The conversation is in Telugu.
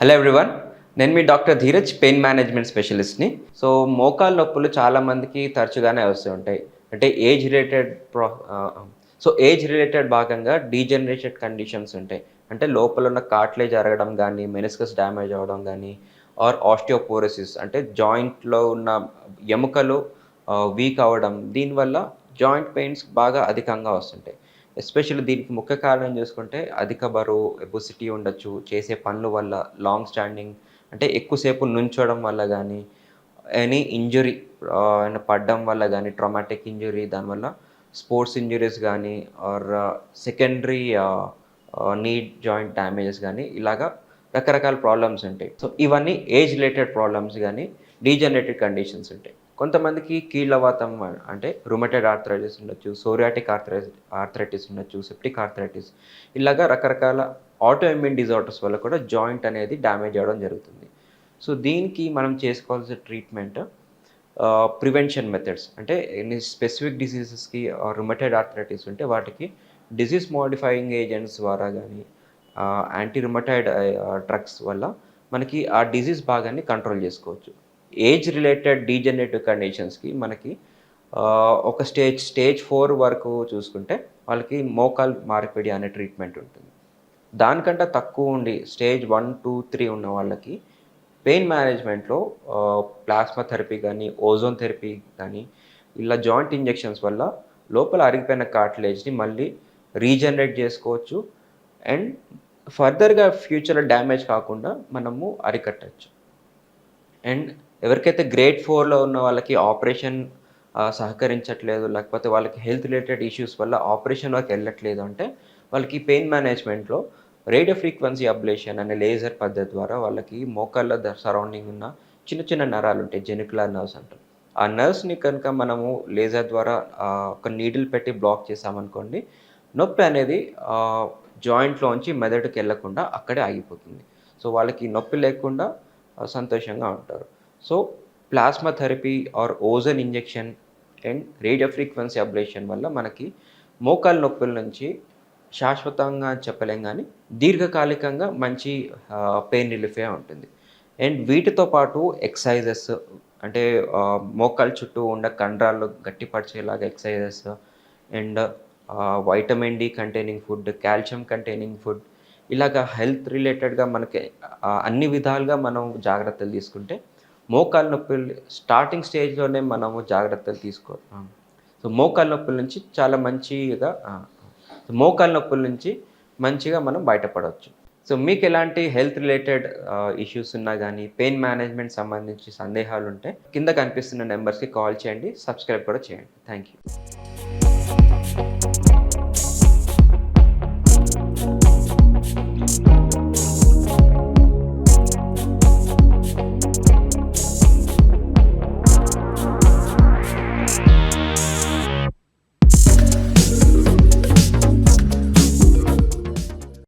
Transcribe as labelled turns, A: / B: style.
A: హలో ఎవ్రీవన్ నేను మీ డాక్టర్ ధీరజ్ పెయిన్ మేనేజ్మెంట్ స్పెషలిస్ట్ని. సో మోకాలు నొప్పులు చాలామందికి తరచుగానే వస్తూ ఉంటాయి. అంటే ఏజ్ రిలేటెడ్ ప్రా సో ఏజ్ రిలేటెడ్ భాగంగా డీజనరేటెడ్ కండిషన్స్ ఉంటాయి. అంటే లోపల ఉన్న కాట్లే జరగడం కానీ మెనిస్కస్ డ్యామేజ్ అవ్వడం కానీ ఆర్ ఆస్టియోపోరోసిస్ అంటే జాయింట్లో ఉన్న ఎముకలు వీక్ అవ్వడం దీనివల్ల జాయింట్ పెయిన్స్ బాగా అధికంగా వస్తుంటాయి. ఎస్పెషల్లీ దీనికి ముఖ్య కారణం చూసుకుంటే అధిక బరువు ఎబుసిటీ ఉండొచ్చు చేసే పనుల వల్ల లాంగ్ స్టాండింగ్ అంటే ఎక్కువసేపు నుంచోవడం వల్ల కానీ ఎనీ ఇంజురీ పడడం వల్ల కానీ ట్రామాటిక్ ఇంజురీ దానివల్ల స్పోర్ట్స్ ఇంజురీస్ కానీ or secondary need joint damages కానీ ఇలాగా రకరకాల ప్రాబ్లమ్స్ ఉంటాయి. సో ఇవన్నీ ఏజ్ రిలేటెడ్ ప్రాబ్లమ్స్ కానీ డీజనరేటెడ్ కండిషన్స్ ఉంటాయి. కొంతమందికి కీళ్ళవాతం అంటే రుమటెడ్ ఆర్థరైటిస్ ఉండొచ్చు సోరియాటిక్ ఆర్థరైటిస్ ఆర్థరైటిస్ ఉండొచ్చు సెప్టిక్ ఆర్థరైటిస్ ఇలాగా రకరకాల ఆటో ఇమ్యూన్ డిజార్డర్స్ వల్ల కూడా జాయింట్ అనేది డ్యామేజ్ అవ్వడం జరుగుతుంది. సో దీనికి మనం చేసుకోవాల్సిన ట్రీట్మెంట్ ప్రివెన్షన్ మెథడ్స్ అంటే ఎన్ని స్పెసిఫిక్ డిసీజెస్కి రుమటెడ్ ఆర్థరైటిస్ ఉంటే వాటికి డిసీజ్ మోడిఫైయింగ్ ఏజెంట్స్ ద్వారా కానీ యాంటీ రుమటైడ్ డ్రగ్స్ వల్ల మనకి ఆ డిసీజ్ భాగాన్ని కంట్రోల్ చేసుకోవచ్చు. ఏజ్ రిలేటెడ్ డీజనరేటివ్ కండిషన్స్కి మనకి ఒక స్టేజ్ స్టేజ్ ఫోర్ వరకు చూసుకుంటే వాళ్ళకి మోకాల్ మార్పిడి అనే ట్రీట్మెంట్ ఉంటుంది. దానికంటే తక్కువ ఉండి స్టేజ్ వన్ టూ త్రీ ఉన్న వాళ్ళకి పెయిన్ మేనేజ్మెంట్లో ప్లాస్మా థెరపీ కానీ ఓజోన్ థెరపీ కానీ ఇలా జాయింట్ ఇంజెక్షన్స్ వల్ల లోపల అరిగిపోయిన కార్టిలేజ్ని మళ్ళీ రీజనరేట్ చేసుకోవచ్చు. అండ్ ఫర్దర్గా ఫ్యూచర్లో డ్యామేజ్ కాకుండా మనము అరికట్టచ్చు. అండ్ ఎవరికైతే గ్రేడ్ ఫోర్లో ఉన్న వాళ్ళకి ఆపరేషన్ సహకరించట్లేదు లేకపోతే వాళ్ళకి హెల్త్ రిలేటెడ్ ఇష్యూస్ వల్ల ఆపరేషన్ వరకు వెళ్ళట్లేదు అంటే వాళ్ళకి పెయిన్ మేనేజ్మెంట్లో రేడియో ఫ్రీక్వెన్సీ అబ్లేషన్ అనే లేజర్ పద్ధతి ద్వారా వాళ్ళకి మోకాళ్ళ సరౌండింగ్ ఉన్న చిన్న చిన్న నరాలు ఉంటాయి జెనికులర్ నర్వ్స్ అంటాం ఆ నర్వ్స్ని కనుక మనము లేజర్ ద్వారా ఒక నీడిల్ పెట్టి బ్లాక్ చేసామనుకోండి నొప్పి అనేది జాయింట్లోంచి మెదడుకి వెళ్ళకుండా అక్కడే ఆగిపోతుంది. సో వాళ్ళకి నొప్పి లేకుండా సంతోషంగా ఉంటారు. So plasma therapy or ozone injection and radio frequency ablation వల్ల మనకి మోకాలు నొప్పుల నుంచి శాశ్వతంగా చెప్పలేం కానీ దీర్ఘకాలికంగా మంచి పెయిన్ రిలీఫే ఉంటుంది. అండ్ వీటితో పాటు ఎక్సర్సైజెస్ అంటే మోకాలు చుట్టూ ఉన్న కండరాలు గట్టిపరిచేలాగా exercises and vitamin D containing food calcium containing food ఇలాగ హెల్త్ రిలేటెడ్గా మనకి అన్ని విధాలుగా మనం జాగ్రత్తలు తీసుకుంటే మోకాలు నొప్పులు స్టార్టింగ్ స్టేజ్లోనే మనము జాగ్రత్తలు తీసుకో సో మోకాలు నొప్పుల నుంచి చాలా మంచిగా మోకాలు నొప్పుల నుంచి మంచిగా మనం బయటపడవచ్చు. సో మీకు ఎలాంటి హెల్త్ రిలేటెడ్ ఇష్యూస్ ఉన్నా కానీ పెయిన్ మేనేజ్మెంట్ సంబంధించి సందేహాలు ఉంటే కింద కనిపిస్తున్న నెంబర్స్కి కాల్ చేయండి సబ్స్క్రైబ్ కూడా చేయండి. Thank you